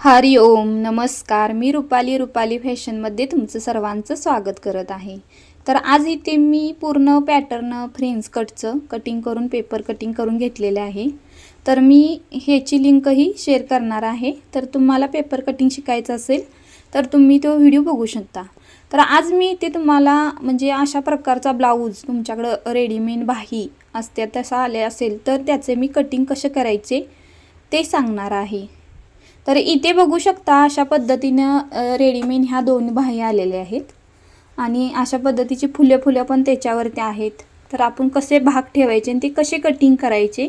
हरि ओम नमस्कार. मी रुपाली रुपाली फॅशनमध्ये तुमचं सर्वांचं स्वागत करत आहे. तर आज इथे मी पूर्ण पॅटर्न फ्रेंच कटचं कटिंग करून पेपर कटिंग करून घेतलेलं आहे. तर मी ह्याची लिंकही शेअर करणार आहे. तर तुम्हाला पेपर कटिंग शिकायचं असेल तर तुम्ही तो व्हिडिओ बघू शकता. तर आज मी इथे तुम्हाला म्हणजे अशा प्रकारचा ब्लाऊज तुमच्याकडं रेडीमेड बाही असते तसा आले असेल तर त्याचे मी कटिंग कसे करायचे ते सांगणार आहे. तर इथे बघू शकता अशा पद्धतीनं रेडीमेड ह्या दोन बाह्या आलेल्या आहेत. आणि अशा पद्धतीची फुले फुलं पण त्याच्यावरती आहेत. तर आपण कसे भाग ठेवायचे आणि ते कसे कटिंग करायचे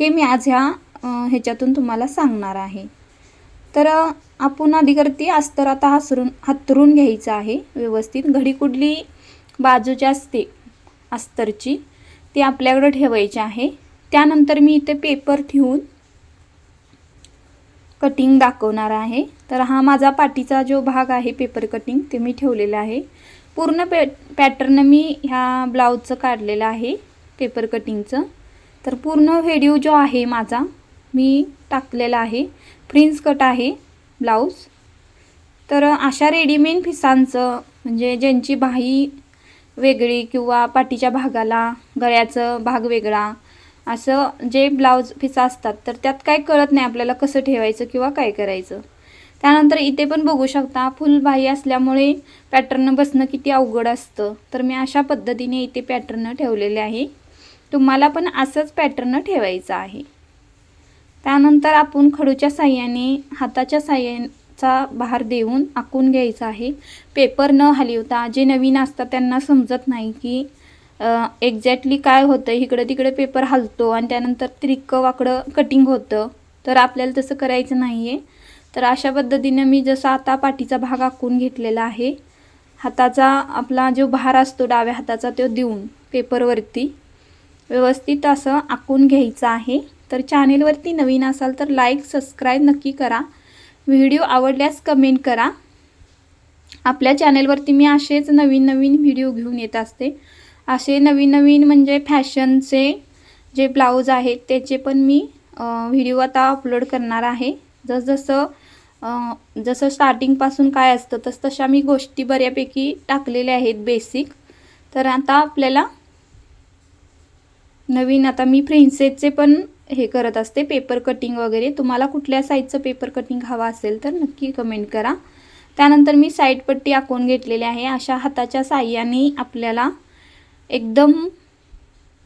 हे मी आज ह्या ह्याच्यातून तुम्हाला सांगणार आहे. तर आपण आधी करते अस्तर आता हासरून हातरून घ्यायचं आहे व्यवस्थित. घडी कुठली बाजूची असते अस्तरची ती आपल्याकडं ठेवायची आहे. त्यानंतर मी इथे पेपर ठेवून कटिंग दाखवणार आहे. तर हा माझा पाठीचा जो भाग आहे पेपर कटिंग ते मी ठेवलेला आहे. पूर्ण पॅ पॅटर्न मी ह्या ब्लाऊजचं काढलेलं आहे पेपर कटिंगचं तर पूर्ण व्हिडिओ जो आहे माझा मी टाकलेला आहे. प्रिन्स कट आहे ब्लाऊज तर अशा रेडीमेड फिसांचं म्हणजे ज्यांची बाही वेगळी किंवा पाठीच्या भागाला गळ्याचं भाग वेगळा असं जे ब्लाऊज पिसा असतात तर त्यात काय कळत नाही आपल्याला कसं ठेवायचं किंवा काय करायचं. त्यानंतर इथे पण बघू शकता फुलबाई असल्यामुळे पॅटर्न बसणं किती अवघड असतं. तर मी अशा पद्धतीने इथे पॅटर्न ठेवलेले आहे. तुम्हाला पण असंच पॅटर्न ठेवायचं आहे. त्यानंतर आपण खडूच्या साह्याने हाताच्या साह्याचा भार देऊन आखून घ्यायचा आहे. पेपर न हलवता जे नवीन असतात त्यांना समजत नाही की एक्झॅक्टली काय होतं इकडं तिकडे पेपर हलतो आणि त्यानंतर त्रिकं वाकडं कटिंग होतं. तर आपल्याला तसं करायचं नाही आहे तर अशा पद्धतीनं मी जसं आता पाठीचा भाग आखून घेतलेला आहे हाताचा आपला जो भार असतो डाव्या हाताचा तो देऊन पेपरवरती व्यवस्थित असं आखून घ्यायचं आहे. तर चॅनेलवरती नवीन असाल तर लाईक सबस्क्राईब नक्की करा. व्हिडिओ आवडल्यास कमेंट करा. आपल्या चॅनेलवरती मी असेच नवीन नवीन व्हिडिओ घेऊन येत असते. असे नवीन नवीन म्हणजे फॅशनचे जे ब्लाऊज आहेत त्याचे पण मी व्हिडिओ आता अपलोड करणार आहे. जसजसं जसं स्टार्टिंगपासून काय असतं तस तशा मी गोष्टी बऱ्यापैकी टाकलेल्या आहेत बेसिक तर आता आपल्याला नवीन आता मी प्रिन्सेसचे पण हे करत असते पेपर कटिंग वगैरे. तुम्हाला कुठल्या साईजचं पेपर कटिंग हवा असेल तर नक्की कमेंट करा. त्यानंतर मी साईडपट्टी आखून घेतलेली आहे. अशा हाताच्या साह्याने आपल्याला एकदम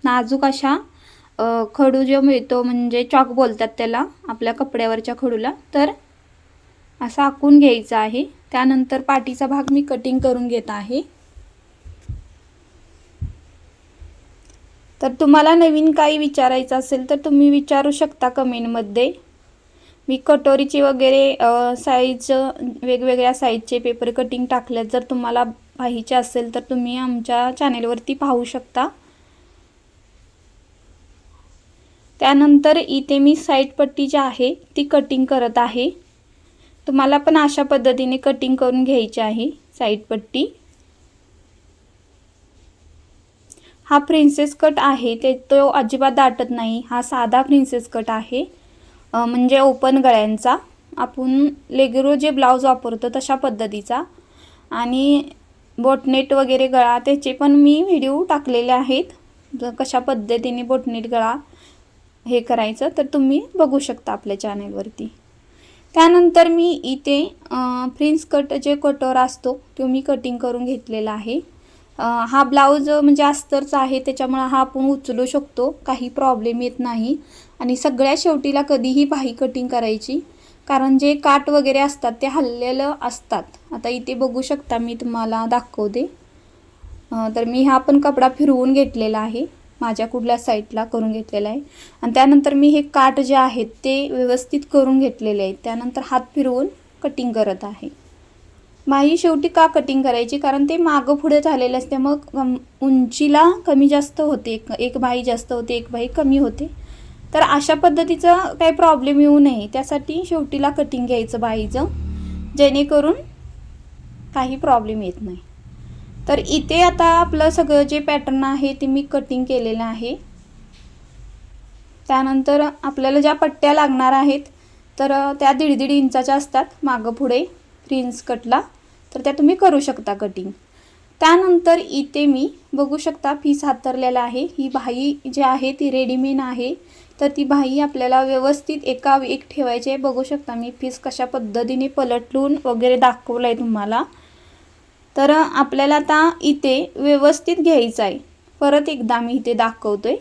नाजूक अशा खडू जो मिळतो म्हणजे चॉक बोलतात त्याला आपल्या कपड्यावरच्या खडूला. तर असा आखून घ्यायचा आहे. त्यानंतर पाठीचा भाग मी कटिंग करून घेत आहे. तर तुम्हाला नवीन काही विचारायचं असेल तर तुम्ही विचारू शकता कमेंटमध्ये मी कटोरीचे वगैरे साईज वेगवेगळ्या साईजचे पेपर कटिंग टाकल्यात. जर तुम्हाला पाहिजे असेल तर तुम्ही आमच्या चॅनेलवरती पाहू शकता. त्यानंतर इथे मी साईड पट्टी जी आहे ती कटिंग करत आहे. तुम्हाला पण अशा पद्धतीने कटिंग करून घ्यायची आहे साईड पट्टी. हा प्रिन्सेस कट आहे ते तो अजिबात दाटत नाही. हा साधा प्रिन्सेस कट आहे. म्हणजे ओपन गळ्यांचा. आपण लेगरो जे ब्लाऊज वापरतो तशा पद्धतीचा. आणि बोटनेट वगैरे गळा त्याचे पण मी व्हिडिओ टाकलेले आहेत. कशा पद्धतीने बोटनेट गळा हे करायचं तर तुम्ही बघू शकता आपल्या चॅनेलवरती. त्यानंतर मी इथे प्रिन्स कट जे कटोर असतो तो मी कटिंग करून घेतलेला आहे. हा ब्लाऊज म्हणजे अस्तरचा आहे त्याच्यामुळं हा आपण उचलू शकतो. काही प्रॉब्लेम येत नाही. आणि सगळ्या शेवटीला कधीही भाई कटिंग करायची. कारण जे काट वगैरे असतात ते हल्लेलं असतात. आता इथे बघू शकता मी तुम्हाला दाखवते. तर मी हा पण कपडा फिरवून घेतलेला आहे. माझ्या कुठल्या साईडला करून घेतलेला आहे. आणि त्यानंतर मी हे काट जे आहेत ते व्यवस्थित करून घेतलेले आहेत. त्यानंतर हात फिरवून कटिंग करत आहे. माही शेवटी का कटिंग करायची? कारण ते मागं पुढे झालेले असते. मग उंचीला कमी जास्त होते. एक एक बाही जास्त होते एक बाही कमी होते. तर अशा पद्धतीचं काही प्रॉब्लेम येऊ नये. त्यासाठी शेवटीला कटिंग घ्यायचं बाईचं जेणेकरून काही प्रॉब्लेम येत नाही. तर इथे आता आपलं सगळं जे पॅटर्न आहे ते मी कटिंग केलेलं आहे. त्यानंतर आपल्याला ज्या पट्ट्या लागणार आहेत तर त्या दीड दीड इंचाच्या असतात मागं पुढे प्रिन्स कटला. तर त्या तुम्ही करू शकता कटिंग त्यानंतर इथे मी बघू शकता फीस हातरलेला आहे. ही बाही जी आहे ती रेडीमेड आहे. तर ती बाही आपल्याला व्यवस्थित एका एक ठेवायची आहे. बघू शकता मी पीस कशा पद्धतीने पलटलून वगैरे दाखवलं आहे तुम्हाला. तर आपल्याला आता इथे व्यवस्थित घ्यायचं आहे. परत एकदा मी इथे दाखवतो आहे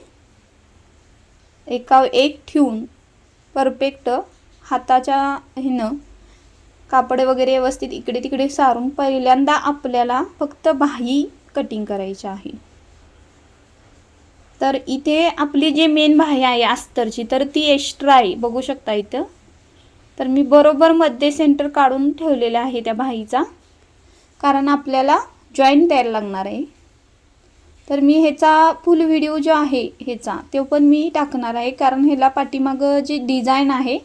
एका एक ठेवून परफेक्ट हाताच्या ह्यानं कापड वगैरे व्यवस्थित इकडे तिकडे सारून पहिल्यांदा आपल्याला फक्त बाही कटिंग करायची आहे. तर इथे आपली जी मेन बाही आहे अस्तरची तर ती एक्स्ट्रा आहे. बघू शकता इथं. तर मी बरोबर मध्ये सेंटर काढून ठेवलेला आहे त्या बाहीचा कारण आपल्याला जॉईंट द्यायला लागणार आहे. तर मी ह्याचा फुल व्हिडिओ जो आहे ह्याचा तो पण मी टाकणार आहे. कारण ह्याला पाठीमागं जी डिझाईन आहे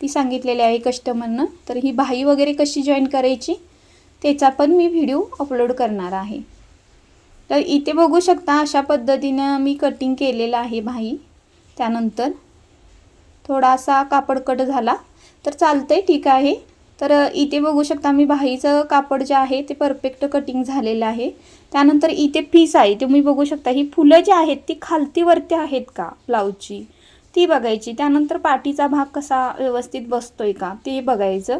ती सांगितलेली आहे कस्टमरनं तर ही बाही वगैरे कशी जॉईन करायची त्याचा पण मी व्हिडिओ अपलोड करणार आहे. तर इथे बघू शकता अशा पद्धतीनं मी कटिंग केलेलं आहे भाई. त्यानंतर थोडासा कापड कट झाला. तर चालतंय ठीक आहे. तर इथे बघू शकता मी बाहीचं कापड जे आहे ते परफेक्ट कटिंग झालेलं आहे. त्यानंतर इथे पीस आहे. तुम्ही बघू शकता ही फुलं जी आहेत ती खालतीवरती आहेत का ब्लाऊजची ती बघायची. त्यानंतर पाठीचा भाग कसा व्यवस्थित बसतोय का ते बघायचं.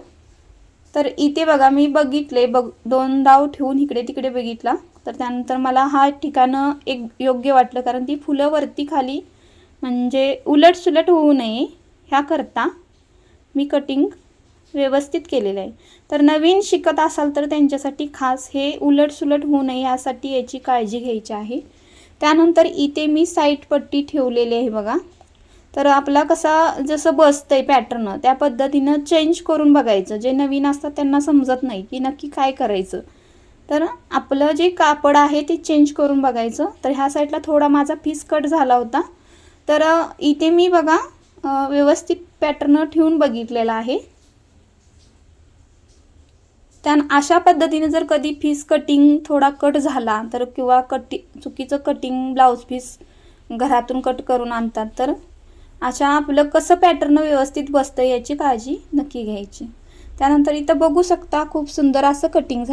तर इथे बघा मी बघितले बघ दोन डाव ठेवून इकडे तिकडे बघितला. तर त्यानंतर मला हा ठिकाणं एक योग्य वाटलं कारण ती फुलं वरती खाली म्हणजे उलट सुलट होऊ नये ह्याकरता मी कटिंग व्यवस्थित केलेलं आहे. तर नवीन शिकत असाल तर त्यांच्यासाठी खास हे उलट सुलट होऊ नये यासाठी याची काळजी घ्यायची आहे. त्यानंतर इथे मी साईड पट्टी ठेवलेली आहे बघा. तर आपला कसा जसं बसतंय पॅटर्न त्या पद्धतीनं चेंज करून बघायचं. जे नवीन असतात त्यांना समजत नाही की नक्की काय करायचं. तर आपलं जे कापड आहे ते चेंज करून बघायचं. तर ह्या साईडला थोडा माझा पीस कट झाला होता. तर इथे मी बघा व्यवस्थित पॅटर्न ठेवून बघितलेला आहे. त्या अशा पद्धतीने जर कधी फीस कटिंग थोडा कट झाला तर किंवा कटी चुकीचं कटिंग ब्लाऊज पीस घरातून कट करून आणतात तर अशा आपलं कसं पॅटर्न व्यवस्थित बसतं याची काळजी नक्की घ्यायची. त्यानंतर इथं बघू शकता खूप सुंदर असं कटिंग झालं.